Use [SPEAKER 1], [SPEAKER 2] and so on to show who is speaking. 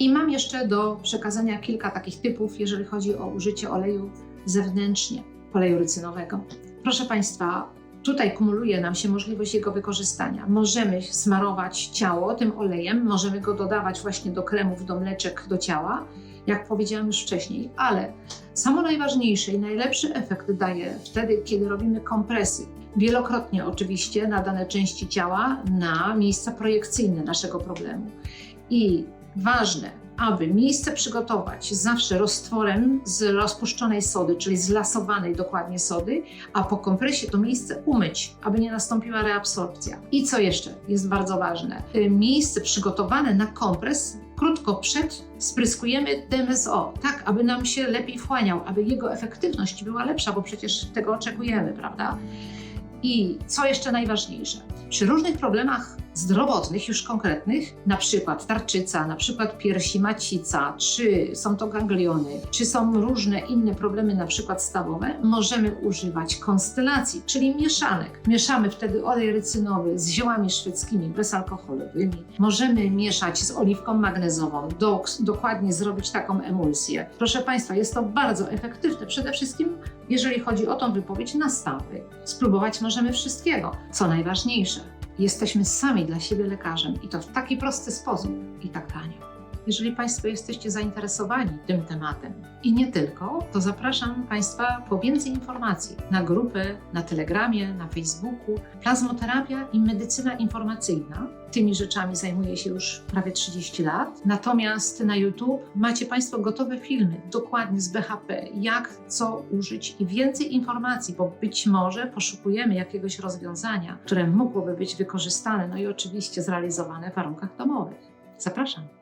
[SPEAKER 1] I mam jeszcze do przekazania kilka takich typów, jeżeli chodzi o użycie oleju zewnętrznie, oleju rycynowego. Proszę Państwa, tutaj kumuluje nam się możliwość jego wykorzystania. Możemy smarować ciało tym olejem, możemy go dodawać właśnie do kremów, do mleczek, do ciała, jak powiedziałam już wcześniej, ale samo najważniejsze i najlepszy efekt daje wtedy, kiedy robimy kompresy. Wielokrotnie oczywiście na dane części ciała, na miejsca projekcyjne naszego problemu. I ważne, aby miejsce przygotować zawsze roztworem z rozpuszczonej sody, czyli zlasowanej dokładnie sody, a po kompresie to miejsce umyć, aby nie nastąpiła reabsorpcja. I co jeszcze jest bardzo ważne? Y, Miejsce przygotowane na kompres krótko przed spryskujemy DMSO, tak aby nam się lepiej wchłaniał, aby jego efektywność była lepsza, bo przecież tego oczekujemy, prawda? I co jeszcze najważniejsze, przy różnych problemach zdrowotnych, już konkretnych, na przykład tarczyca, na przykład piersi macica, czy są to gangliony, czy są różne inne problemy, na przykład stawowe, możemy używać konstylacji, czyli mieszanek. Mieszamy wtedy olej rycynowy z ziołami szwedzkimi bezalkoholowymi. Możemy mieszać z oliwką magnezową, do, dokładnie zrobić taką emulsję. Proszę Państwa, jest to bardzo efektywne, przede wszystkim jeżeli chodzi o tą wypowiedź nastawy. Spróbować możemy wszystkiego. Co najważniejsze, jesteśmy sami dla siebie lekarzem i to w taki prosty sposób i tak tanio. Jeżeli Państwo jesteście zainteresowani tym tematem i nie tylko, to zapraszam Państwa po więcej informacji na grupy, na Telegramie, na Facebooku. Plazmoterapia i medycyna informacyjna. Tymi rzeczami zajmuję się już prawie 30 lat. Natomiast na YouTube macie Państwo gotowe filmy, dokładnie z BHP, jak co użyć i więcej informacji, bo być może poszukujemy jakiegoś rozwiązania, które mogłoby być wykorzystane, no i oczywiście zrealizowane w warunkach domowych. Zapraszam.